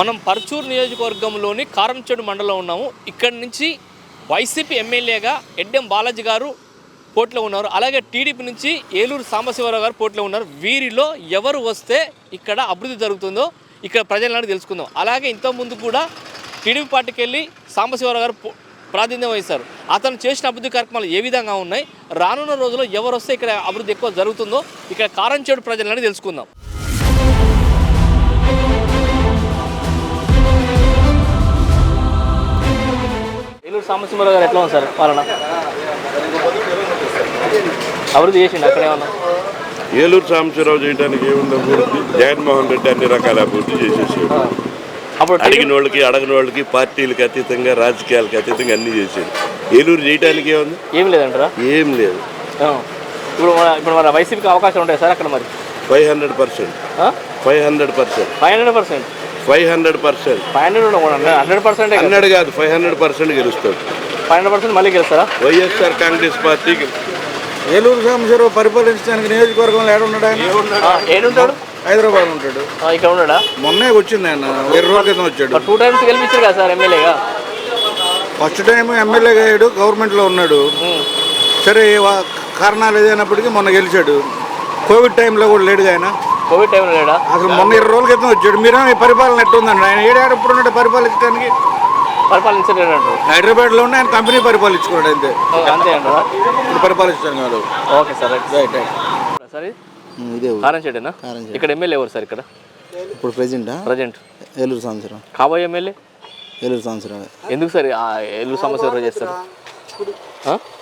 మనం పర్చూరు నియోజకవర్గంలోని కారంచేడు మండలం ఉన్నాము. ఇక్కడి నుంచి వైసీపీ ఎమ్మెల్యేగా ఎడ్డెం బాలాజీ గారు పోటీలో ఉన్నారు. అలాగే టీడీపీ నుంచి ఏలూరు సాంబశివరావు గారు పోటీలో ఉన్నారు. వీరిలో ఎవరు వస్తే ఇక్కడ అభివృద్ధి జరుగుతుందో ఇక్కడ ప్రజలను తెలుసుకుందాం. అలాగే ఇంతకుముందు కూడా టీడీపీ పార్టీకి వెళ్ళి సాంబశివరావు గారు పో- ప్రాతినిధ్యం వహిస్తారు. అతను చేసిన అభివృద్ధి కార్యక్రమాలు ఏ విధంగా ఉన్నాయి? రానున్న రోజుల్లో ఎవరు వస్తే ఇక్కడ అభివృద్ధి ఎక్కువ జరుగుతుందో ఇక్కడ కారంచేడు ప్రజలని తెలుసుకుందాం. సాంబశివరావు గారు ఎట్లా ఉంది సార్ పాలన? అభివృద్ధి చేసిండు అక్కడే ఉన్నా ఏలూరు సాంబశివరావు చేయడానికి ఏముంది అభివృద్ధి? జగన్మోహన్ రెడ్డి అన్ని రకాల అభివృద్ధి చేసేసాడు. అప్పుడు అడిగిన వాళ్ళకి అడగని వాళ్ళకి పార్టీలకు అతీతంగా రాజకీయాలకు అతీతంగా అన్ని చేశాడు ఏలూరు చేయడానికి ఏముంది? ఏం లేదంటారా? ఏం లేదు. ఇప్పుడు మన ఇప్పుడు మన వైసీపీకి అవకాశం ఉంటాయి సార్ అక్కడ మరి? Five hundred percent. Five hundred percent. Five hundred percent. Five hundred percent. Five hundred hundred percent hundred కాదు ఫైవ్ హండ్రెడ్ పర్సెంట్ గెలుస్తాడు. ఫైవ్ హండ్రెడ్ పర్సెంట్ మళ్ళీ గెలుస్తారా? వైఎస్ఆర్ కాంగ్రెస్ పార్టీకి. ఏలూరు సాంబశివరావు పరిపాలించడానికి నియోజకవర్గంలో ఏడ ఉన్నాడు ఏడుంటాడు? హైదరాబాద్ ఉంటాడు. ఇక్కడ ఉన్నాడా? మొన్నే వచ్చింది ఆయన. ఇరవై రోజుల క్రితం వచ్చాడు. టూ టైమ్స్ గెలిపించారు కదా సార్ ఎమ్మెల్యేగా? ఫస్ట్ టైం ఎమ్మెల్యేగా అయ్యాడు గవర్నమెంట్లో ఉన్నాడు. సరే వా- కారణాలు ఏదైనప్పటికీ మొన్న గెలిచాడు. కోవిడ్ టైంలో కూడా లేడుగా ఆయన. కోవిడ్ టైంలో లేడా? అసలు మొన్న ఇరవై రోజుల క్రితం వచ్చాడు. మీరేమో ఈ పరిపాలన ఎట్టుందండి ఆయన ఏడాడు ఇప్పుడు ఉన్నాడు పరిపాలించడానికి. పరిపాలించలేడు అంటారు హైదరాబాద్లో ఉండి ఆయన కంపెనీ పరిపాలించుకున్నాడు అంతే. అంతే అంటారా? ఇప్పుడు పరిపాలించడానికి కాదు. Okay sir right. Right sir ఇది. కారం చెడేనా. ఇక్కడ ఎమ్మెల్యే ఎవరు సార్ ఇక్కడ? ఇప్పుడు ప్రెసిడెంటా? ప్రజెంట్ ఏలూరు సంవత్సరం. కాబోయే ఎమ్మెల్యే? ఏలూరు సంవత్సరం. ఎందుకు సార్ ఆ ఏలూరు సమస్య చేస్తారు?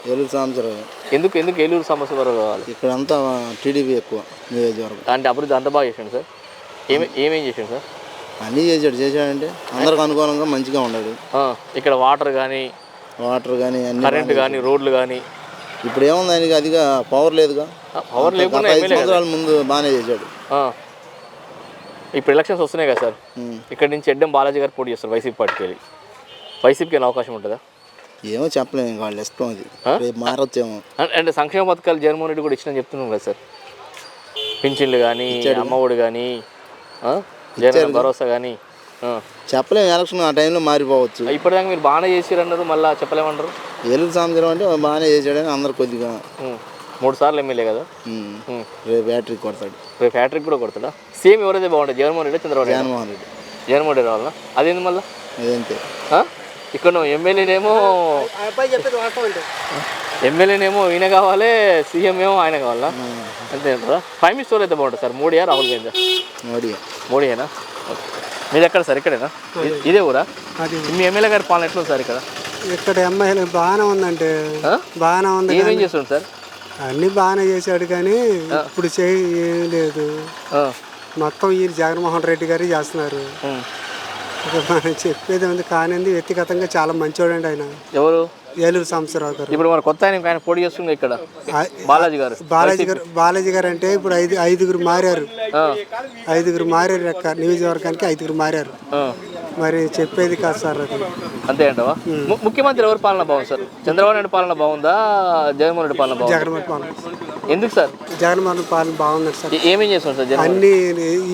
ఏలూరు సంవత్సరం ఎందుకు ఎందుకు ఏలూరు సమస్య వరకు కావాలి? ఇక్కడ అంతా టీడీపీ ఎక్కువ నియోజకవర్గం. అంటే అభివృద్ధి అంత బాగా చేసాడు సార్? ఏమి ఏమేం చేసాడు సార్? అన్నీ చేశాడు చేశాడంటే అందరికి అనుకూలంగా మంచిగా ఆ, ఇక్కడ వాటర్ కానీ వాటర్ కానీ కరెంట్ కానీ రోడ్లు కానీ ఇప్పుడు ఏముంది ఆయనకి అదిగా పవర్ లేదుగా? పవర్ లేకుండా ఐదు. సంవత్సరాల ముందు బాగానే చేశాడు. ఇప్పుడు ఎలక్షన్స్ వస్తున్నాయి కదా సార్. ఇక్కడ నుంచి ఎడ్డం బాలాజీ గారు పోటీ చేస్తారు వైసీపీ పార్టీకి వెళ్ళి. వైసీపీకి అవకాశం ఉంటుందా? ఏమో చెప్పలేము ఇంకా వాళ్ళ ఇష్టం అది? రేపు మారొచ్చేమో. అండ్ సంక్షేమ పథకాలు జగన్మోహన్ రెడ్డి కూడా ఇచ్చిన చెప్తున్నాం కదా సార్. పింఛన్లు కానీ అమ్మఒడి కానీ జగన్ భరోసా కానీ చెప్పలేము ఎలక్షన్ ఆ టైంలో మారిపోవచ్చు. ఇప్పటిదాకా మీరు బాగానే చేసిరన్నారు మళ్ళీ చెప్పలేమంటారు? ఏలూరు సంవత్సరం అంటే బాగానే చేశాడని అందరు కొద్దిగా. మూడు సార్లు ఎమ్మెల్యే కదా. రేపు బ్యాటరీ కొడతాడు. రేపు ఫ్యాక్టరీకి కూడా కొడతాడా? సేమ్ ఎవరైతే బాగుంటుంది జగన్మోహన్ రెడ్డి చంద్రబాబు జగన్మోహన్ రెడ్డి. జగన్మోహన్ రెడ్డి రావాలనా అదేంది మళ్ళీ? అదంతే ఇక్కడ ఎమ్మెల్యేనేమో ఎమ్మెల్యేనేమో ఈయన కావాలి సీఎం ఏమో ఆయన కావాలా? అంతే ప్రైమ్ మినిస్టర్ అయితే బాగుంటుంది సార్. మోడీయా రాహుల్ గాంధీ మోడీ మోడీయేనా. మీది ఎక్కడ సార్? ఇక్కడేనా? ఇదే ఊరా? మీ ఎమ్మెల్యే గారి పాలన ఎట్లా ఉంది సార్ ఇక్కడ? ఇక్కడ ఎమ్మెల్యే బాగానే ఉందంటే ఆ? బాగానే ఉంది ఏమేం చేస్తుంది సార్? అన్ని బాగానే చేశాడు కానీ ఇప్పుడు చేయి ఏం లేదు. ఆ, మొత్తం ఈ జగన్మోహన్ రెడ్డి గారు చేస్తున్నారు. మనం చెప్పేది ఉంది కానీ వ్యక్తిగతంగా చాలా మంచివాడండి ఆయన. ఎవరు? ఏలూరు సాంబశివరావు గారు. ఇప్పుడు మన కొత్త ఆయన పోటీ చేస్తుంది ఇక్కడ. బాలాజీ గారు. బాలాజీ గారు బాలాజీ గారు అంటే ఇప్పుడు ఐదు ఐదుగురు మారారు. ఐదుగురు మారారు యొక్క నియోజకవర్గానికి ఐదుగురు మారారు. మరి చెప్పేది కాదు సార్ అది. అంతే అంటవా? ముఖ్యమంత్రి ఎవరి పాలన బాగుంది సార్? చంద్రబాబు నాయుడు పాలన బాగుందా? జగన్మోహన్ రెడ్డి పాలన బాగుందా? జగన్మోహన్ పాలన. ఎందుకు సార్? జగన్మోహన్ పాలన బాగుందండి సార్. ఏమేం చేస్తున్నారు సార్ జగన్ అన్ని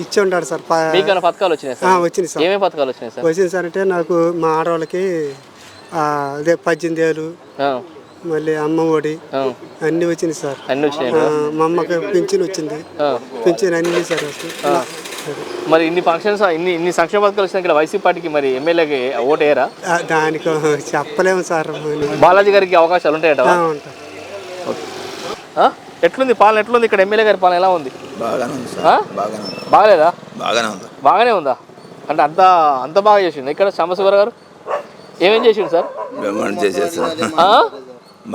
ఇచ్చి ఉంటాడు సార్. ప- మీకు ఏమైనా పథకాలు వచ్చినాయి సార్? వచ్చింది సార్. ఏమేమి పథకాలు వచ్చినాయి సార్? వచ్చింది సార్ అంటే నాకు మా ఆడవాళ్ళకి అదే పద్దెనిమిది ఏళ్ళు మళ్ళీ అమ్మ ఒడి. అన్నీ వచ్చినాయి సార్. అన్ని వచ్చినాయి మా అమ్మకి పింఛన్ వచ్చింది. పింఛన్ అన్నీ సార్. మరి ఇన్ని ఫంక్షన్స్ ఇన్ని ఇన్ని సంక్షేమ పథకాలు వచ్చినాయి ఇక్కడ వైసీపీ పార్టీకి మరి ఎమ్మెల్యేకి ఓటు వేయరా? ఆ, దానికి చెప్పలేము సార్. బాలాజీ గారికి అవకాశాలు ఉంటాయట? ఉంటాయి. ఎట్లుంది పాలన? ఎట్లుంది ఇక్కడ ఎమ్మెల్యే గారి పాలన ఎలా ఉంది? బాగానే ఉంది ఆ? బాగానే ఉంది. బాగలేదా? బాగానే ఉంది. బాగానే ఉందా? అంటే అంత అంత బాగా చేసిండు ఇక్కడ సాంబశివరావు గారు? ఏమేం చేసిండు సార్? బ్రహ్మాండం చేశారు సార్. ఆ?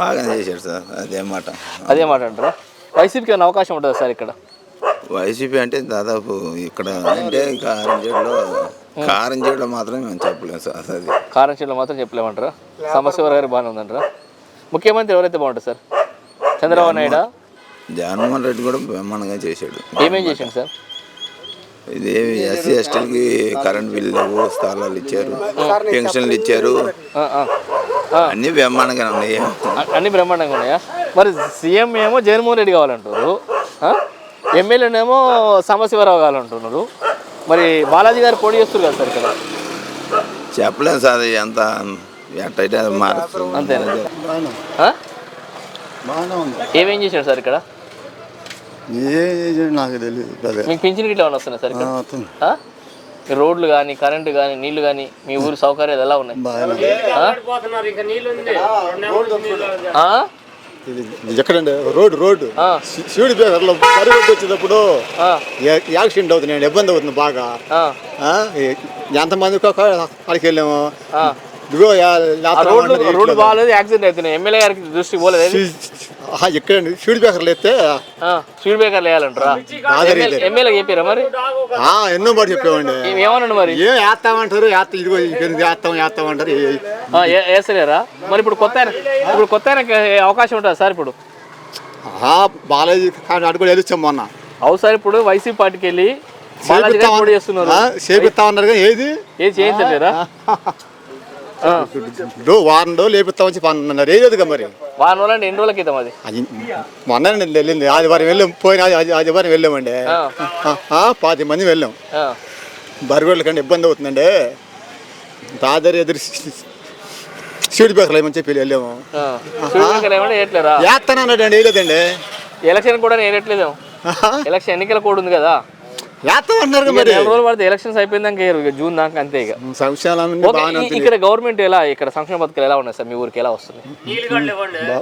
బాగానే చేశారు సార్. అదే మాట. అదే మాట అంటారా? వైసీపీకి ఏమైనా అవకాశం ఉంటుందా సార్ ఇక్కడ? వైసీపీ అంటే దాదాపు ఇక్కడ అంటే కారంచేడులో మాత్రం మేము చెప్పలేము సార్. అది. కారం చెట్లు మాత్రం చెప్పలేమంటారా? సాంబశివరావు గారు బాగానే ఉందంటారా? ముఖ్యమంత్రి ఎవరైతే బాగుంటుంది సార్? చంద్రబాబు నాయుడు జగన్మోహన్ రెడ్డి కూడా బ్రహ్మాండంగా చేశాడు. ఏమేం చేసిండు సార్? ఇది ఎస్సీ ఎస్టీలకి కరెంట్ బిల్లు స్థలాలు ఇచ్చారు పెన్షన్లు ఇచ్చారు. ఆ, ఆ. ఆ. అన్నీ బ్రహ్మాండంగా ఉన్నాయి. అన్ని బ్రహ్మాండంగా ఉన్నాయా? మరి సీఎం ఏమో జగన్మోహన్ రెడ్డి కావాలంటారు ఆ? ఎమ్మెల్యేనేమో సాంబశివరావు కావాలంటున్నారు. మరి బాలాజీ గారు పోటీ చేస్తారు కదా సార్ ఇక్కడ? చెప్పలేం సార్ అది ఎంత ఎట్టయితే అది మారుతుంది. అంతేనా? ఏమేం చేశాడు సార్ ఇక్కడ? ఏ నాకు తెలియదు మీకు పింఛన్ గిట్ల ఏమైనా వస్తున్నాయి సార్ ఇక్కడ ఆ? ఈ రోడ్లు కానీ కరెంటు కానీ నీళ్ళు కానీ మీ ఊరు సౌకర్యాలు ఎలా ఉన్నాయి ఆ? ఆ? ఇది ఎక్కడండి రోడ్డు రోడ్డు ఆ. శివుడి బరి రోడ్డు వచ్చేటప్పుడు ఆ. యా- యాక్సిడెంట్ అవుతుంది ఇబ్బంది అవుతుంది బాగా ఆ. ఆ, ఏ- ఎంతమంది అక్కడికి వెళ్ళాము ఆ. ఇదిగో యా- ఆ యాత్ర రోడ్లు రోడ్డు. బాగాలేదు యాక్సిడెంట్ అవుతున్నాయి ఎమ్మెల్యే గారికి దృష్టికి పోలేదు? ఎక్కడండి? పేపర్లు ఎత్తే ఆ, స్పీడ్ బాగా జరిగింది. ఎమ్మెల్యే చెప్పారా మరి? ఆ, ఎన్నో మాట చెప్పామండి ఏం- ఏమన్నాడు మరి? ఏం వేస్తామంటారు? వేస్తా ఇదిగో వేస్తాం వేస్తామంటారు వేస్తలేరా? మరి ఇప్పుడు కొత్త ఇప్పుడు కొత్త అవకాశం ఉంటుంది సార్ ఇప్పుడు? బాలాజీ కానీ అడుగు వెళ్ళొచ్చాం మొన్న. అవు సార్ ఇప్పుడు వైసీపీ పార్టీకి వెళ్ళి చేపిస్తామన్నారు ఏది? ఏది చేయించలేరా వారం రోజులు లేపిస్తామని అన్నారు. ఏదిగా మరి. వారం రోజులు ఎన్ని రోజుల క్రితం అది? అది మొన్న వెళ్ళింది. ఆదివారం వెళ్ళాం. పోయిన ఆది- ఆదివారం వెళ్ళామండి. ఆ. పాతి మంది వెళ్ళాం. ఆ. బరిగోళ్ళ కంటే ఇబ్బంది అవుతుందండి. దాదాపు ఎదురు సీడ్ బేకలు ఏమని చెప్పి వెళ్ళాము. ఆ. వేయట్లేరా వేస్తానన్నాడు అండి వేయలేదండి ఎలక్షన్ కూడా వేయట్లేదు ఎలక్షన్ ఎన్నికల కోడ్ ఉంది కదా. మరి. రోజులు పడితే ఎలక్షన్స్ అయిపోయిందాక జూన్ దాకా అంతే ఇక. ఉంటుంది ఇక్కడ గవర్నమెంట్ ఎలా ఇక్కడ సంక్షేమ పథకాలు ఎలా ఉన్నాయి సార్? మీ ఊరికి ఎలా వస్తుంది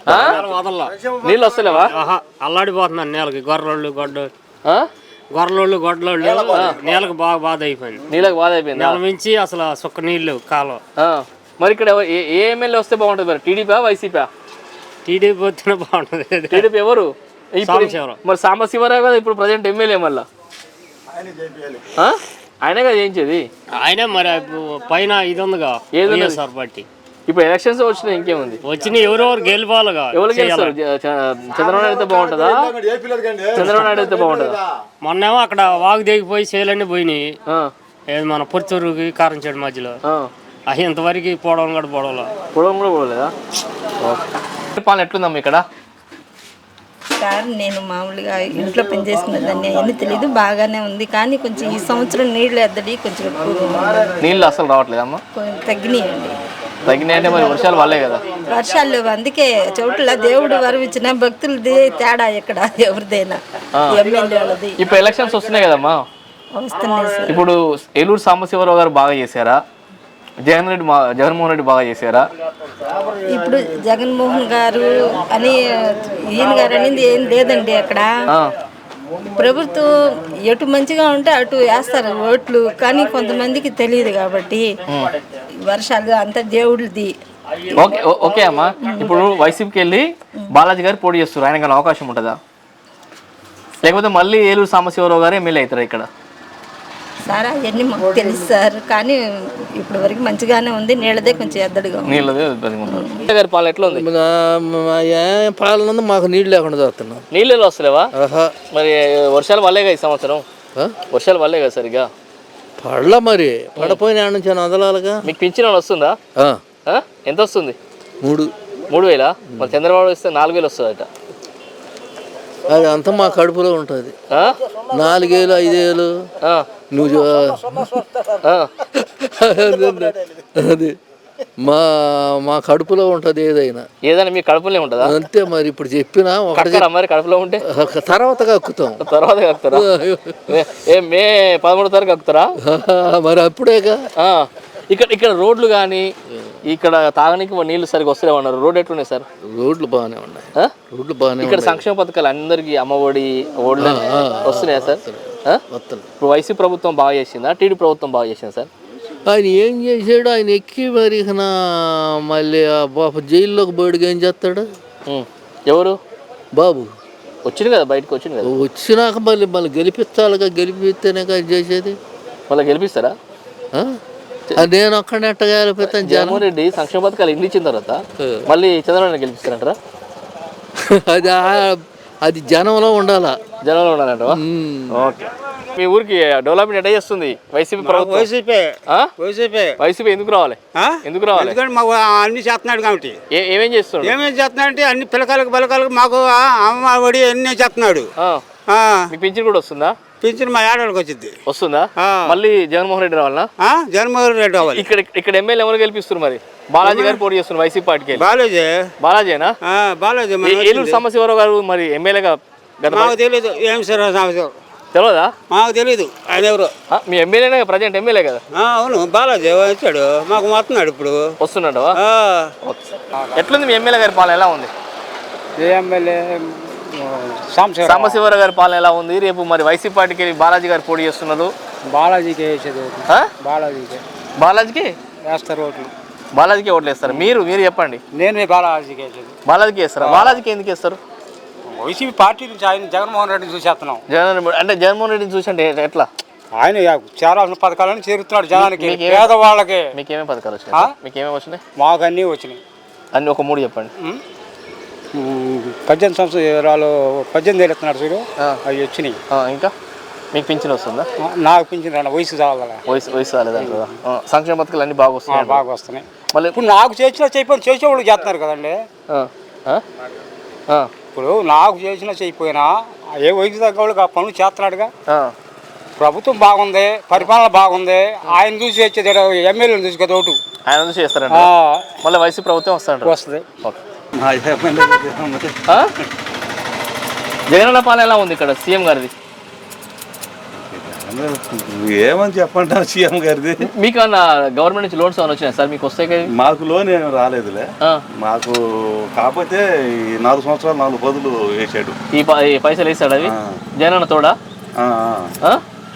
ఆ? నీళ్ళు వస్తలేవా? ఆహా అల్లాడిపోతున్నాను నేలకి. గొర్రెళ్ళు గొడ్డు. ఆ? గొర్రెలోళ్ళు గొడ్డలోళ్ళు నేలకు బాగా బాధ అయిపోయింది. నీళ్ళకి బాధ అయిపోయిందా? నెల మించి అసలు సుక్క నీళ్ళు కాలం ఆ. మరి ఇక్కడ ఏ ఎమ్మెల్యే వస్తే బాగుంటుంది మరి? టీడీపీ వైసీపీ టీడీపీ వచ్చినా బాగుంటుంది. టీడీపీ ఎవరు. మరి సాంబశివరావు కదా ఇప్పుడు ప్రజెంట్ ఎమ్మెల్యే మళ్ళా? ఆయనే కదా చేయించేది? ఆయనే మరి పైన ఇది ఉందిగా ఏది? వైఎస్ఆర్ పార్టీ. ఇప్పుడు ఎలక్షన్స్ వచ్చినాయి ఇంకేముంది? వచ్చిన ఎవరెవరు గెలిపాలిగా ఎవరు గెలుస్తారు? చంద్రబాబు నాయుడు అయితే బాగుంటుందా? చంద్రబాబు నాయుడు అయితే బాగుంటుందా? మొన్నేమో అక్కడ వాగు దిగిపోయి చేలన్నీ పోయినాయి. ఆ. ఏది మన పుత్తూరుకి కారంచేడు మధ్యలో. ఆ. అవి ఇంతవరకు పోవడం కూడా పోవడం పొడవం కూడా పోలేదా ఓకే. పాలన ఎట్లుందమ్మా ఇక్కడ? సార్ నేను మామూలుగా ఇంట్లో పనిచేసుకున్న దాన్ని అవన్నీ తెలియదు బాగానే ఉంది. కానీ కొంచెం ఈ సంవత్సరం నీళ్ళు ఎద్దడి కొంచెం. నీళ్ళు అసలు రావట్లేదమ్మా తగ్గినాయండి. తగ్గినాయి అంటే మరి వర్షాలు వాళ్ళే కదా? వర్షాలు అందుకే చోట్ల దేవుడు వరం ఇచ్చిన భక్తులది తేడా ఇక్కడ ఎవరిదైనా. ఇప్పుడు ఎలక్షన్స్ వస్తున్నాయి కదమ్మా? వస్తున్నాయి ఇప్పుడు ఏలూరు సాంబశివరావు గారు బాగా చేశారా? జగన్ రెడ్డి జగన్మోహన్ రెడ్డి బాగా చేశారా? ఇప్పుడు జగన్మోహన్ గారు అని ఈయన గారు అనేది ఏం లేదండి అక్కడ. ప్రభుత్వం ఎటు మంచిగా ఉంటే అటు వేస్తారు ఓట్లు కానీ కొంతమందికి తెలియదు కాబట్టి వర్షాలు అంత దేవుడిది. ఓకే ఓకే అమ్మా. ఇప్పుడు వైసీపీకి వెళ్ళి బాలాజీ గారు పోటీ చేస్తారు ఆయనకు అవకాశం ఉంటుందా? లేకపోతే మళ్ళీ ఏలూరు సాంబశివరావు గారు ఎమ్మెల్యే అవుతారా ఇక్కడ? సార్ అవన్నీ మాకు తెలుసు సార్. కానీ ఇప్పటి వరకు మంచిగానే ఉంది. నీళ్ళదే కొంచెం ఎద్దడిగా ఉంది. నీళ్ళదే గారి పాలన ఎట్లా ఉంది? ఏం పాలన ఉంది మాకు నీళ్ళు లేకుండా చేస్తున్నాం. నీళ్ళు వస్తలేవా? మరి వర్షాలు వల్లేగా ఈ సంవత్సరం? వర్షాలు వల్లేగా సరిగా పడల మరి. పడపోయిన నుంచి వదలాలిగా? మీకు పింఛన్ ఏమైనా వస్తుందా? ఆ, ఆ? ఎంత వస్తుంది? మూడు. మూడు వేల? మరి చంద్రబాబు వస్తే నాలుగు వేలు వస్తుందట. అది అంతా మా కడుపులో ఉంటుంది? నాలుగేళ్ళు ఐదేళ్ళు. నువ్వు. అది మా మా కడుపులో ఉంటుంది ఏదైనా. ఏదైనా మీ కడుపులో ఉంటుందా? అంతే మరి ఇప్పుడు చెప్పినా మరి కడుపులో ఉంటే? తర్వాత కక్కుతాం. తర్వాత కక్కుతారా? ఏ మే పదమూడు తారీఖు కక్కుతారా? మరి అప్పుడేగా. ఇక్కడ ఇక్కడ రోడ్లు కానీ ఇక్కడ తాగడానికి నీళ్ళు సరిగ్గా వస్తలేమన్నారు రోడ్ ఎట్లున్నాయి సార్? రోడ్లు బాగానే ఉన్నాయి? రోడ్లు బాగానే ఇక్కడ సంక్షేమ పథకాలు అందరికి అమ్మఒడి ఓల్డ్ వస్తున్నాయా సార్? ఇప్పుడు వైసీ ప్రభుత్వం బాగా చేసిందా? టీడీ ప్రభుత్వం బాగా చేసిందా సార్? ఆయన ఏం చేసాడు ఆయన ఎక్కి మరి మళ్ళీ బాబు జైల్లోకి బయటకు ఏం చేస్తాడు. ఎవరు? బాబు. వచ్చింది కదా బయటకు వచ్చింది కదా? వచ్చినాక మళ్ళీ మళ్ళీ గెలిపించాలిగా గెలిపిస్తేనే చేసేది? మళ్ళీ గెలిపిస్తారా? నేను ఒక్కడే జనం. జగన్మోహన్ రెడ్డి సంక్షేమ పథకాలు ఇల్లు ఇచ్చిన తర్వాత మళ్ళీ చంద్రబాబు గెలిపిస్తారంటారా? అది అది జనంలో ఉండాలా. జనంలో ఉమ్. ఓకే. మీ ఊరికి డెవలప్మెంట్ ఎట్లా చేస్తుంది వైసీపీ ప్రభుత్వం? వైసీపీ. ఆ? వైసీపీ. వైసీపీ ఎందుకు రావాలి? ఆ? ఎందుకు రావాలి? ఎందుకంటే మాకు అన్ని చేస్తున్నాడు కాబట్టి. ఏ- ఏమేం చేస్తున్నాడు? ఏమేమి చేస్తున్నాడంటే అన్ని పిల్లకాయలకు పిల్లకాయలకు మాకు అమ్మ ఒడి అన్నీ చేస్తున్నాడు. ఆ, ఆ, మీకు పింఛన్ కూడా వస్తుందా? పింఛన్ మా ఏడాడికి వచ్చింది వస్తుందా. మళ్ళీ జగన్మోహన్ రెడ్డి రావాలనా? జన్మోహన్ రెడ్డి అవ్వాలి ఇక్కడ ఇక్కడ ఎమ్మెల్యే ఎవరు గెలిపిస్తారు మరి? బాలాజీ గారు పోటీ చేస్తున్నారు వైసీపీ పార్టీకి. బాలేజీ? బాలాజీనా బాలేజీ ఏ- ఏలూరు. సాంబశివరావు గారు మరి ఎమ్మెల్యేగా మాకు తెలీదు. ఏం సార్ సమస్య? తెలియదా మాకు తెలీదు. ఆయన ఎవరు? మీ ఎమ్మెల్యేనే ప్రజెంట్ ఎమ్మెల్యే కదా? ఆ, అవును. బాలాజీ వచ్చాడు. మాకు వస్తున్నాడు ఇప్పుడు. వస్తున్నాడవా ఆ, ఎట్లుంది మీ ఎమ్మెల్యే గారి పాలన? ఎలా ఉంది? ఎమ్మెల్యే? సాంబశివరావు. గారి పాలన ఎలా ఉంది? రేపు మరి వైసీపీ పార్టీకి వెళ్ళి బాలాజీ గారు పోటీ చేస్తున్నారు. బాలాజీకి వేసేది? బాలాజీకి. బాలాజీకి? వేస్తారు ఓట్లు బాలాజీకి ఓట్లు వేస్తారు మీరు మీరు చెప్పండి. నేను బాలాజీకి వేసేది. బాలాజీకి వేస్తారా? బాలాజీకి ఎందుకు వేస్తారు? వైసీపీ పార్టీ నుంచి ఆయన జగన్మోహన్ రెడ్డిని చూసేస్తున్నాం జగన్ అంటే జగన్మోహన్ రెడ్డిని చూసి అంటే ఎట్లా? ఆయన చేరాల్సిన పథకాలను చేరుతున్నాడు జనానికి. మీకేం- పేదవాళ్ళకి. మీకేమేమి పథకాలు? వచ్చినాయి? మీకేమేమి వచ్చినాయి? మాకు అన్నీ వచ్చినాయి. అన్ని ఒక మూడు చెప్పండి. పద్దెనిమిది సంవత్సరాలు పద్దెనిమిది ఏళ్ళు ఇస్తున్నాడు చూడు. అవి వచ్చినాయి. ఇంకా? మీకు పింఛన్ వస్తుందా? నాకు పింఛన్ రాను వయసు చావాల వయసు వయసు ఆ, సంక్షేమ పథకాలు అన్ని బాగా వస్తున్నాయి. బాగా వస్తున్నాయి. మళ్ళీ ఇప్పుడు నాకు చేసినా చేయకపోయినా చేసేవాళ్ళు చేస్తున్నారు కదండి. ఇప్పుడు నాకు చేసినా చేయకపోయినా ఏ వయసు తగ్గ వాళ్ళకి ఆ పనులు చేస్తున్నాడుగా. ప్రభుత్వం బాగుంది పరిపాలన బాగుంది. ఆయన చూసి వచ్చేది ఎమ్మెల్యేని చూసి కదా ఓటు. ఆయన నుంచి చేస్తారంట ఆ, మళ్ళీ వైసీపీ ప్రభుత్వం వస్తారంట వస్తుంది. ఓకే? జగనన్న పాలన ఎలా ఉంది ఇక్కడ సీఎం గారిది? ఏమని చెప్పంటారు సీఎం గారిది? మీకు అన్న గవర్నమెంట్ నుంచి లోన్స్ ఏమైనా వచ్చినాయి సార్? మీకు వస్తాయి కదా? మాకు లోన్ ఏం రాలేదులే. మాకు కాకపోతే ఈ నాలుగు సంవత్సరాలు నాలుగు పదులు వేసాడు. ఈ పైసలు వేస్తాడు అవి. జగనన్న తోడా?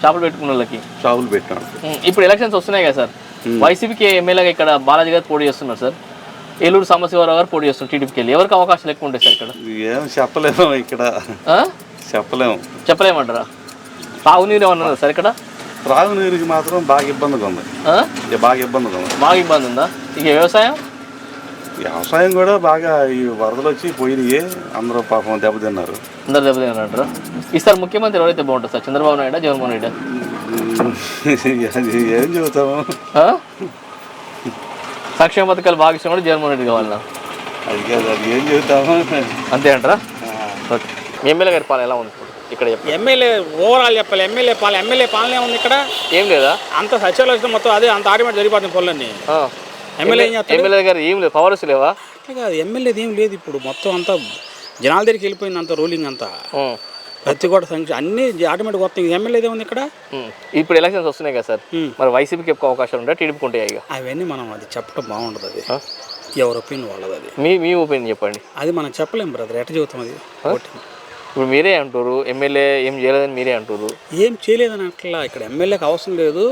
షాపులు పెట్టుకున్న వాళ్ళకి? షాపులు పెట్టాడు ఉం, ఇప్పుడు ఎలక్షన్స్ వస్తున్నాయి కదా సార్. వైసీపీకి ఎమ్మెల్యేగా ఇక్కడ బాలాజీ గారు పోటీ చేస్తున్నారు సార్. ఏలూరు సాంబశివరావు గారు పోటీ చేస్తున్నారు టీడీపీకి వెళ్ళి. ఎవరికి అవకాశాలు ఎక్కువ ఉంటాయి సార్ ఇక్కడ? ఏం చెప్పలేము ఇక్కడ. ఆ? చెప్పలేము. చెప్పలేమంటారా? తాగునీరు ఏమన్నా ఉందా సార్ ఇక్కడ? త్రాగునీరుకి మాత్రం బాగా ఇబ్బందిగా ఉంది. ఆ? ఇక బాగా ఇబ్బందిగా ఉంది. బాగా ఇబ్బంది ఉందా? ఇక వ్యవసాయం? వ్యవసాయం కూడా బాగా ఈ వరదలు వచ్చి పోయినాయి. అందరూ పాపం దెబ్బతిన్నారు. అందరు దెబ్బతిన్నారంటారా? ఈసారి ముఖ్యమంత్రి ఎవరైతే బాగుంటుంది సార్? చంద్రబాబు నాయుడు జగన్మోహన్ రెడ్డి? అది ఏం చెబుతాము? సంక్షేమ పథకాలు బాగా ఇష్టం కూడా జగన్మోహన్ రెడ్డి కావాలన్నా. ఏం చెబుతాము అంతే అంటారా? ఓకే. మీ ఎమ్మెల్యే గారి పాలన ఎలా ఉంది? ఇప్పుడు ఇక్కడ ఎమ్మెల్యే ఓవరాల్ చెప్పాలి. ఎమ్మెల్యే పాలన ఎమ్మెల్యే పాలన ఉంది ఇక్కడ. ఏం లేదా? అంత సచివాలయం మొత్తం అదే అంత ఆటోమేటిక్ జరిగిపోతుంది పనులన్నీ ఆ. ఎమ్మెల్యే? ఎమ్మెల్యే గారు ఏం లేదు పవర్స్ లేవా? కాదు ఎమ్మెల్యేది ఏం లేదు ఇప్పుడు. మొత్తం అంతా జనాల దగ్గరికి వెళ్ళిపోయింది అంత రూలింగ్ అంతా. ప్రతి కూడా సంక్ష అన్ని ఆటోమేటిక్ వస్తాయి. ఎమ్మెల్యేది ఉంది ఇక్కడ. ఇప్పుడు ఎలక్షన్స్ వస్తున్నాయి కదా సార్. మరి వైసీపీకి ఎక్కువ అవకాశాలు ఉంటాయి టీడీపీకి ఉంటాయి ఇక? అవన్నీ మనం అది చెప్పడం బాగుండదు అది? ఎవరి ఒపీనియన్ వాళ్ళది అది. మీ మీ ఒపీనియన్ చెప్పండి. అది మనం చెప్పలేం బ్రదర్ ఎట్ట చెబుతాం అది. ఇప్పుడు మీరే అంటారు ఎమ్మెల్యే ఏం చేయలేదని మీరే అంటారు ఏం చేయలేదని అట్లా ఇక్కడ ఎమ్మెల్యేకి అవసరం లేదు.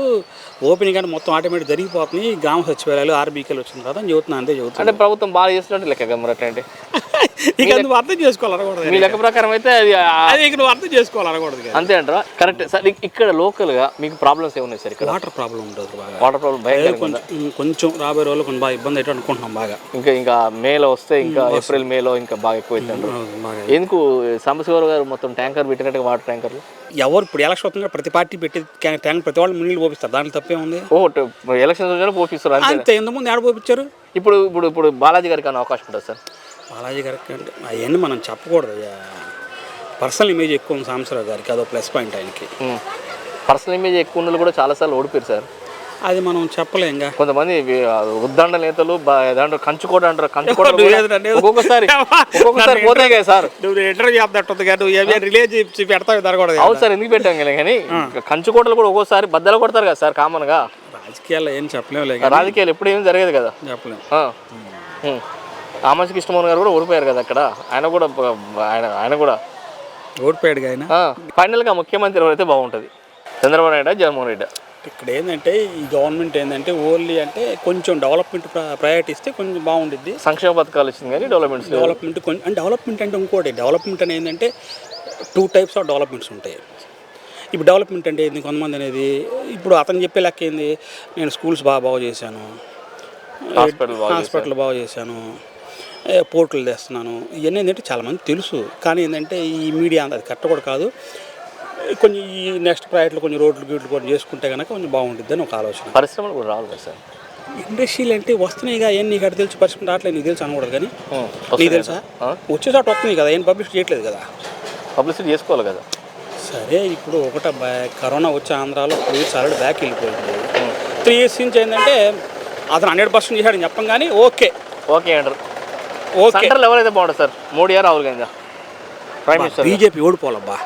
ఓపెనింగ్ కానీ మొత్తం ఆటోమేటిక్ జరిగిపోతుంది గ్రామ సచివాలయాలు ఆర్బీకేలు వచ్చిన తర్వాత అని చెబుతున్నా అంతే అంటే చెబుతున్నా ప్రభుత్వం బాగా చేస్తున్నట్టు లెక్క మరి అట్లా అంటే? ఇక నువ్వు అర్థం చేసుకోవాలనకూడదు మీ లెక్క ప్రకారం అయితే అది అది ఇక నువ్వు అర్థం చేసుకోవాలనకూడదు అంతే అంటారా? కరెక్ట్ సార్ ఇక్- ఇక్కడ లోకల్గా మీకు ప్రాబ్లమ్స్ ఏమున్నాయి సార్ ఇక్కడ? వాటర్ ప్రాబ్లం బాగా. వాటర్ ప్రాబ్లం భయంకరంగా? కొంచెం రాబోయే రోజులు కొంచెం బాగా ఇబ్బంది అయితే అనుకుంటున్నాం బాగా. ఇంకా ఇంకా మేలో వస్తే ఇంకా ఏప్రిల్ మేలో ఇంకా బాగా ఎక్కువ బాగా. ఎందుకు సాంబశివరావు గారు మొత్తం ట్యాంకర్ పెట్టినట్టుగా వాటర్ ట్యాంకర్లు? ఎవరు ఇప్పుడు ఎలక్షన్ అవుతుంది కదా, ప్రతి పార్టీ పెట్టి ట్యాంక్ ప్రతి వాళ్ళు నీళ్ళు పోపిస్తారు. దాంట్లో తప్పే ఉంది? ఓ ఎలక్షన్స్ వచ్చినా పోపిస్తారు అంతే. ముందు ఏడ పోపించారు? ఇప్పుడు ఇప్పుడు ఇప్పుడు బాలాజీ గారికి అన్న అవకాశం ఉంటుంది సార్? బాలాజీ గారికి అంటే అవన్నీ మనం చెప్పకూడదు. పర్సనల్ ఇమేజ్ ఎక్కువ ఉంది సాంబశివరావు గారికి అదో ప్లస్ పాయింట్ ఆయనకి. పర్సనల్ ఇమేజ్ ఎక్కువ ఉన్న వాళ్ళు కూడా చాలాసార్లు ఓడిపోయారు సార్. అది మనం చెప్పలేంగా. కొంతమంది ఉద్దండ నేతలు దాంట్లో కంచుకోట అంటారు ఏదో- ఒక్కొక్కసారి ఒక్కొక్కసారి పోతాయి కదా సార్. నువ్వు ఇంటర్వ్యూ చేద్దాట్టుంది కదా నువ్వు ఏమైనా రిలేషన్షిప్ పెడతావు జరగకూడదు అవును సార్ ఎందుకు పెట్టాం కదా కానీ కంచుకోటలు కూడా ఒక్కోసారి బద్దలు కొడతారు కదా సార్ కామన్గా. రాజకీయాల్లో ఏం చెప్పలేములే కానీ. రాజకీయాలు ఎప్పుడు ఏం జరగదు కదా. చెప్పలేము. ఆమంచి కృష్ణమోహన్ గారు కూడా ఓడిపోయారు కదా అక్కడ. ఆయన కూడా ఆయన ఆయన కూడా. ఓడిపోయాడు ఆయన. ఆ. ఫైనల్గా ముఖ్యమంత్రి ఎవరైతే బాగుంటది? చంద్రబాబు నాయుడు జగన్మోహన్ రెడ్డి. ఇక్కడ ఏంటంటే ఈ గవర్నమెంట్ ఏంటంటే ఓన్లీ అంటే కొంచెం డెవలప్మెంట్ ప్రయారిటీ ఇస్తే కొంచెం బాగుండిద్ది. సంక్షేమ పథకాలు ఇచ్చింది కానీ డెవలప్మెంట్స్ లేవు. డెవలప్మెంట్ కొంచెం డెవలప్మెంట్ అంటే ఇంకోటి డెవలప్మెంట్ అనేది ఏంటంటే టూ టైప్స్ ఆఫ్ డెవలప్మెంట్స్ ఉంటాయి. ఇప్పుడు డెవలప్మెంట్ అంటే ఏంది కొంతమంది అనేది ఇప్పుడు అతను చెప్పే లెక్క ఏంది నేను స్కూల్స్ బాగా బాగు చేశాను హాస్పిటల్ బాగా చేశాను. పోర్టులు తెస్తున్నాను. ఇవన్నీ ఏంటంటే చాలామంది తెలుసు. కానీ ఏంటంటే ఈ మీడియా అది కరెక్ట్ కూడా కాదు. కొంచెం ఈ నెక్స్ట్ ప్రాజెక్టులు కొంచెం రోడ్లు గీట్లు కొంచెం చేసుకుంటే కనుక కొంచెం బాగుంటుంది అని ఒక ఆలోచన. పరిశ్రమలు కూడా రావాలి కదా సార్. ఇండస్ట్రీలు అంటే వస్తున్నాయిగా ఏం నీకు అక్కడ తెలుసు పరిస్థితి రావట్లేదు నీకు తెలుసు అనకూడదు కానీ. నీకు తెలుసా? ఆ? వచ్చే చోట వస్తున్నాయి కదా ఏం పబ్లిష్ చేయట్లేదు కదా. పబ్లిసిటీ చేసుకోవాలి కదా. సరే ఇప్పుడు ఒకట కరోనా వచ్చి ఆంధ్రాలో కోవిడ్ చాలా బ్యాక్ వెళ్ళిపోయింది. త్రీ ఇయర్స్ నుంచి ఏంటంటే అతను హండ్రెడ్ పర్సెంట్ చేశాడని చెప్పం కానీ ఓకే. ఓకే అంటారు. ఓకే. సెంటర్లో ఎవరైతే బాగుంటుంది sir? మోడీయా Rahul Gandhi prime minister BJP ఓడిపోవాలబ్బా.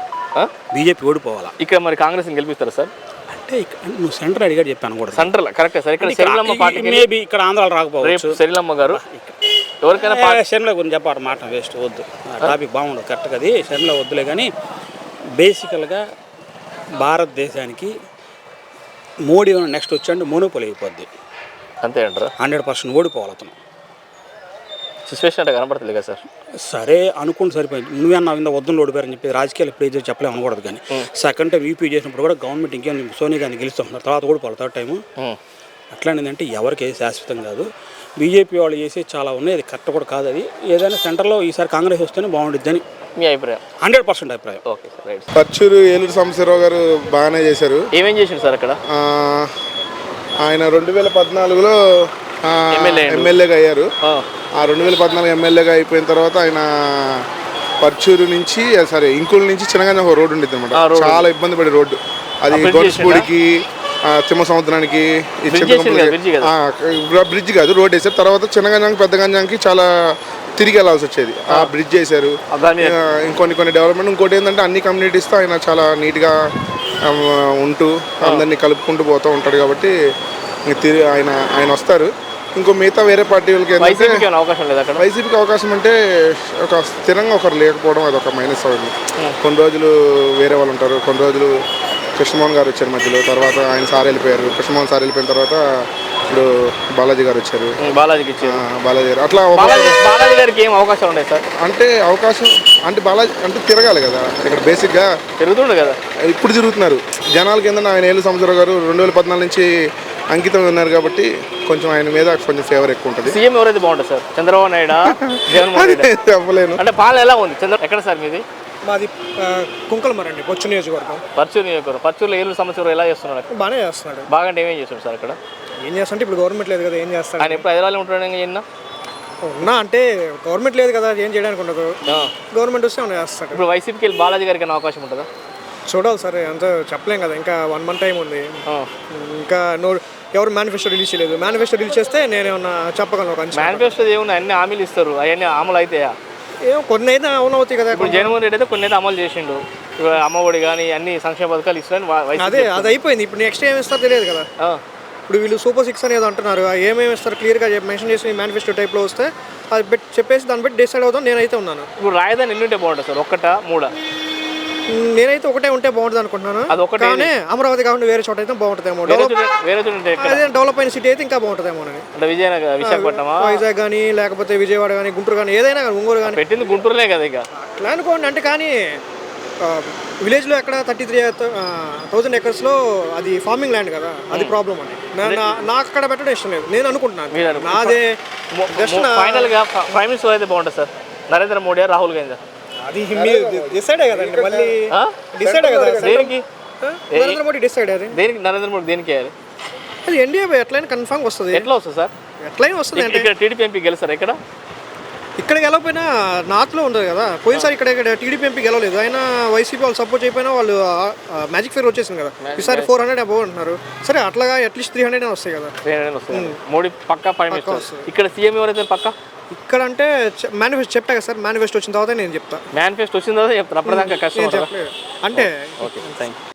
BJP ఓడిపోవాలా? ఇక్కడ మరి కాంగ్రెస్ గెలిపిస్తారా సార్? అంటే ఇక్కడ నువ్వు సెంటర్ అడిగాడు చెప్పాను కూడా. సెంటర్ కరెక్టే సార్. ఇక్కడ శరీరమ్మ పార్టీకి మేబీ ఇక్కడ ఆంధ్రాలో రాకపోవచ్చు. శరీరమ్మ గారు. ఎవరికైనా పార్టీ శర్మల గురించి చెప్పారు మాట వేస్ట్ వద్దు. టాపిక్ బాగుండదు కరెక్ట్గా అది. శర్మల వద్దులే కానీ బేసికల్గా భారతదేశానికి మోడీ నెక్స్ట్ వచ్చాడు మోనోపోలి అయిపోద్ది. అంతే అంటారా? హండ్రెడ్ పర్సెంట్ ఓడిపోవాలి అతను. సిచ్యువేషన్ అంటే కనపడుతుంది కదా సార్? సరే అనుకుని సరిపోయింది. నువ్వే అన్నావు ఇంత వద్దులు ఓడిపోయారని చెప్పి రాజకీయాలు ఏదో చెప్పలేము అనకూడదు కానీ. సెకండ్ టైం యూపీ చేసినప్పుడు కూడా గవర్నమెంట్ ఇంకేం సోనియా గాంధీ గెలుస్తున్నారు తర్వాత ఓడిపోవాలి థర్డ్ టైము. అట్లాంటిదంటే ఎవరికి ఏది శాశ్వతం కాదు. బీజేపీ వాళ్ళు చేసే చాలా ఉన్నాయి. అది కరెక్ట్ కూడా కాదు అది. ఏదైనా సెంటర్లో ఈసారి కాంగ్రెస్ వస్తేనే బాగుంటుంది అని. మీ అభిప్రాయం? హండ్రెడ్ పర్సెంట్ అభిప్రాయం. ఓకే సార్ రైట్ పచ్చూరు ఏలూరు సాంబశివరావు గారు బాగానే చేశారు. ఏమేం చేసిండు సార్ అక్కడ? ఆయన రెండు వేల పద్నాలుగులో. ఎమ్మెల్యేగా అయ్యారు. ఆ, రెండు వేల పద్నాలుగు ఎమ్మెల్యేగా అయిపోయిన తర్వాత ఆయన పర్చూరు నుంచి సారీ ఇంకుల నుంచి చిన్నగా ఒక రోడ్డు ఉండేది అనమాట. చాలా ఇబ్బంది పడే రోడ్డు. అది గొలుసుపూడికి ఆ, తిమ్మ సముద్రానికి బ్రిడ్జ్ కదా, రోడ్ వేసారు తర్వాత చిన్న గంజాంకి పెద్ద గంజాంకి చాలా తిరిగి వెళ్ళాల్సి వచ్చేది. ఆ బ్రిడ్జ్ ఆ, ఇంకొన్ని కొన్ని డెవలప్మెంట్ ఇంకోటి ఏంటంటే అన్ని కమ్యూనిటీస్తో ఆయన చాలా నీట్గా ఉంటూ అందరినీ కలుపుకుంటూ పోతూ ఉంటాడు కాబట్టి ఆయన ఆయన వస్తారు. ఇంకో మిగతా వేరే పార్టీ వాళ్ళకి వైసీపీకి అవకాశం లేదు అక్కడ? వైసీపీకి అవకాశం అంటే ఒక స్థిరంగా ఒకరు లేకపోవడం అది ఒక మైనస్ అవుతుంది. కొన్ని రోజులు వేరే వాళ్ళు ఉంటారు. కొన్ని రోజులు కృష్ణమోహన్ గారు వచ్చారు మధ్యలో. తర్వాత ఆయన సార్ వెళ్ళిపోయారు. కృష్ణమోహన్ సార్ వెళ్ళిపోయిన తర్వాత ఇప్పుడు బాలాజీ గారు వచ్చారు. బాలాజీకి బాలాజీ గారు. అట్లా బాలాజీ గారికి ఏం అవకాశాలు ఉన్నాయి సార్? అంటే అవకాశం అంటే బాలాజీ అంటే తిరగాలి కదా. ఇక్కడ బేసిక్గా తిరుగుతుండు కదా. ఇప్పుడు తిరుగుతున్నారు. జనాలకి ఏంటంటే ఆయన ఏళ్ళు సంవత్సరం గారు రెండు వేల పద్నాలుగు నుంచి అంకితం ఉన్నారు కాబట్టి కొంచెం ఆయన మీద కొంచెం ఫేవర్ ఎక్కువ ఉంటుంది. సీఎం ఎవరైతే బాగుంటుంది సార్? చంద్రబాబు నాయుడు జగన్మోహన్ రెడ్డి? చెప్పలేను. అంటే పాలన ఎలా ఉంది? చంద్ర ఎక్కడ సార్ మీది? మాది కుంకలమరండి బొచ్చు నియోజకవర్గం. పర్చూరు నియోజకవర్గం. పర్చూరులో ఏలూరు సంవత్సరం ఎలా చేస్తున్నాడు అక్కడ? బాగానే చేస్తున్నాడు. బాగా అంటే ఏమేం చేస్తున్నాడు సార్ అక్కడ? ఏం చేస్తాంటే ఇప్పుడు గవర్నమెంట్ లేదు కదా ఏం చేస్తాడు? ఆయన ఎప్పుడు హైదరాబాద్లో ఉంటున్నాడు ఎన్న ఉన్నా అంటే గవర్నమెంట్ లేదు కదా ఏం చేయడానికి ఉండదు. గవర్నమెంట్ వస్తే ఏమైనా చేస్తాడు. ఇప్పుడు వైసీపీకి వెళ్ళి బాలాజీ గారికి అవకాశం ఉంటుందా? చూడాలి సరే అంత చెప్పలేం కదా ఇంకా వన్ మంత్ టైం ఉంది. ఇంకా నో ఎవరు మేనిఫెస్టో రిలీజ్ చేయలేదు. మేనిఫెస్టో రిలీజ్ చేస్తే నేనేమన్నా చెప్పగలను ఒక అంచనా మేనిఫెస్టో ఏమున్నాయి అన్ని హామీలు ఇస్తారు. అవన్నీ అమలు అవుతాయా ఏమో కొన్ని అయితే అవును అవుతాయి కదా ఇప్పుడు జగన్మోహన్ రెడ్డి అయితే కొన్ని అయితే అమలు చేసిండు. ఇప్పుడు అమ్మఒడి కానీ అన్ని సంక్షేమ పథకాలు వా- వైసీపీ అదే అది అయిపోయింది. ఇప్పుడు నెక్స్ట్ ఏమి ఇస్తారో తెలియదు కదా. ఆ. ఇప్పుడు వీళ్ళు సూపర్ సిక్స్ అనేది అంటున్నారు. ఆ ఏమేమి ఇస్తారు క్లియర్గా మెన్షన్ చేసి మేనిఫెస్టో టైప్లో వస్తే అది పెట్టి చెప్పేసి దాన్ని బట్టి డిసైడ్ అవుతాం నేనైతే ఉన్నాను. ఇప్పుడు రాజధాని ఎన్ని ఉంటే బాగుంటుంది సార్? ఒక్కట? మూడా? నేనైతే ఒకటే ఉంటే బాగుంటుంది అనుకుంటున్నాను. కానీ అమరావతి కాకుండా వేరే చోట అయితే బాగుంటుందేమో వేరే డెవలప్ అయిన సిటీ అయితే ఇంకా బాగుంటుందేమో అని అంటే విజయనగరం విశాఖపట్నమమా వైజాగ్ కానీ లేకపోతే విజయవాడ కానీ గుంటూరు కానీ ఏదైనా కానీ ఒంగోలు కానీ పెట్టింది గుంటూరులే కదా ఇక. అట్లా అనుకోండి అంటే కానీ విలేజ్లో ఎక్కడ థర్టీ త్రీ థౌజండ్ ఎకర్స్లో అది ఫార్మింగ్ ల్యాండ్ కదా అది ప్రాబ్లం నా- నాకు అక్కడ పెట్టడం ఇష్టం లేదు. నేను అనుకుంటున్నాను. అనుకో- నాదే జస్ట్ నా- ఫైనల్గా ప్రైమ్ మినిస్టర్ అయితే బాగుంటుంది సార్. నరేంద్ర మోడీ రాహుల్ గాంధీ. అది డిసైడే కదండి? మళ్ళీ? డిసైడే కదా? దేనికి? నరేంద్ర మోడీ డిసైడ్ అది? దేనికి? నరేంద్ర మోడీ దేనికి వేయాలి అది? ఎన్డీఏ ఎట్లయినా కన్ఫామ్ వస్తుంది. ఎట్లా వస్తుంది సార్? ఎట్లయినా వస్తుంది అంటే. ఇక్కడ టీడీపీ ఎంపీ గెలుస్తారు ఇక్కడ? ఇక్కడ గెలవపోయినా నార్త్లో ఉండదు కదా? పోయినసారి ఇక్కడ ఇక్కడ టీడీపీ ఎంపీ గెలవలేదు. అయినా వైసీపీ వాళ్ళు సపోర్ట్ చేయకపోయినా వాళ్ళు మ్యాజిక్ ఫేర్ వచ్చేసింది కదా? ఈసారి ఫోర్ హండ్రెడ్ అబౌవ్ అంటున్నారు. సరే అట్లాగా అట్లీస్ట్ త్రీ హండ్రెడ్ వస్తాయి కదా? త్రీ హండ్రెడ్ మోడీ పక్కా వస్తుంది. ఇక్కడ సీఎం ఎవరైతే పక్కా? ఇక్కడ అంటే మేనిఫెస్టో చెప్పా కదా సార్ మేనిఫెస్టో వచ్చిన తర్వాత నేను చెప్తా. మేనిఫెస్టో వచ్చిన తర్వాత చెప్తారు అప్పటిదాకా కష్టం ఉంటుందా చెప్పలేదు. అంటే ఓకే థ్యాంక్ యూ